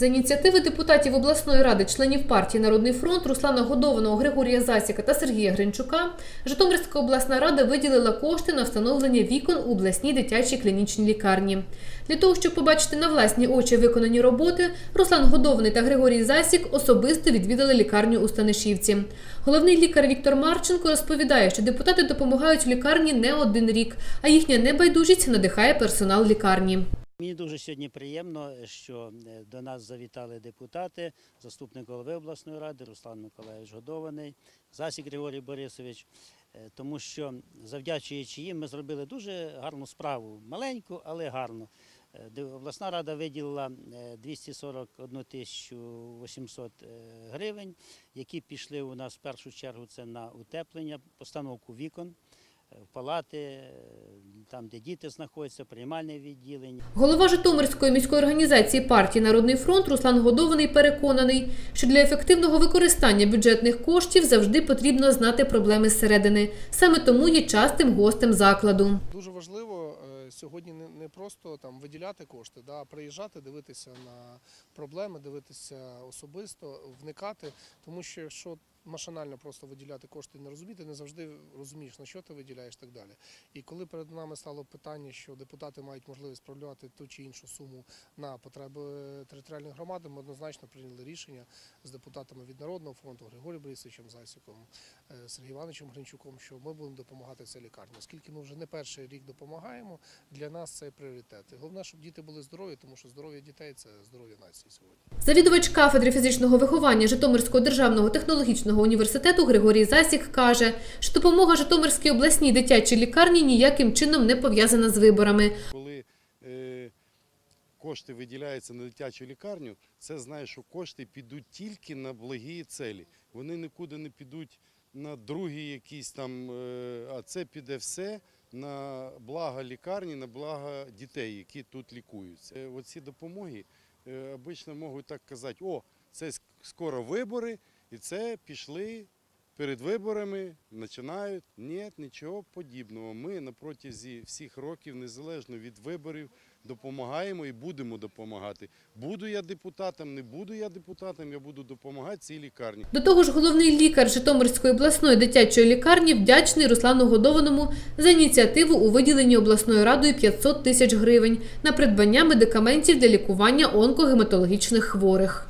За ініціативи депутатів обласної ради, членів партії Народний фронт Руслана Годованого, Григорія Засіка та Сергія Гринчука, Житомирська обласна рада виділила кошти на встановлення вікон у обласній дитячій клінічній лікарні. Для того, щоб побачити на власні очі виконані роботи, Руслан Годований та Григорій Засік особисто відвідали лікарню у Станишівці. Головний лікар Віктор Марченко розповідає, що депутати допомагають лікарні не один рік, а їхня небайдужість надихає персонал лікарні. Мені дуже сьогодні приємно, що е, до нас завітали депутати, заступник голови обласної ради Руслан Миколаївич Годований, Засік Григорій Борисович, е, тому що завдячуючи їм, ми зробили дуже гарну справу, маленьку, але гарну. Е, Обласна рада виділила е, 241 тисячу 800 е, гривень, які пішли у нас в першу чергу це на утеплення, постановку вікон в палати, там, де діти знаходяться, приймальне відділення. Голова Житомирської міської організації партії Народний фронт Руслан Годований переконаний, що для ефективного використання бюджетних коштів завжди потрібно знати проблеми зсередини. Саме тому є частим гостем закладу. Дуже важливо е, сьогодні не, не просто там виділяти кошти, да, а приїжджати, дивитися на проблеми, дивитися особисто, вникати, тому що якщо машинально просто виділяти кошти і не розуміти, не завжди розумієш, на що ти виділяєш і так далі. І коли перед нами стало питання, що депутати мають можливість справляти ту чи іншу суму на потреби територіальної громади, ми однозначно прийняли рішення з депутатами від Народного фронту Григорієм Борисовичем Засіком, е, Сергієм Івановичем Гринчуком, що ми будемо допомагати цій лікарні. Оскільки ми вже не перший рік допомагаємо, для нас це пріоритет. І головне, щоб діти були здорові, тому що здоров'я дітей це здоров'я нації сьогодні. Завідувач кафедри фізичного виховання Житомирського державного технологічного університету Григорій Засік каже, що допомога Житомирській обласній дитячій лікарні ніяким чином не пов'язана з виборами. Коли е, кошти виділяються на дитячу лікарню, це знає, що кошти підуть тільки на благі цілі. Вони нікуди не підуть на другі якісь там, е, а це піде все на благо лікарні, на благо дітей, які тут лікуються. Е, Оці допомоги обично можуть так казати, о, це скоро вибори, і це пішли перед виборами починають. Ні, нічого подібного. Ми на протязі всіх років, незалежно від виборів, допомагаємо і будемо допомагати. Буду я депутатом, не буду я депутатом, я буду допомагати цій лікарні. До того ж, головний лікар Житомирської обласної дитячої лікарні вдячний Руслану Годованому за ініціативу у виділенні обласною радою 500 тисяч гривень на придбання медикаментів для лікування онкогематологічних хворих.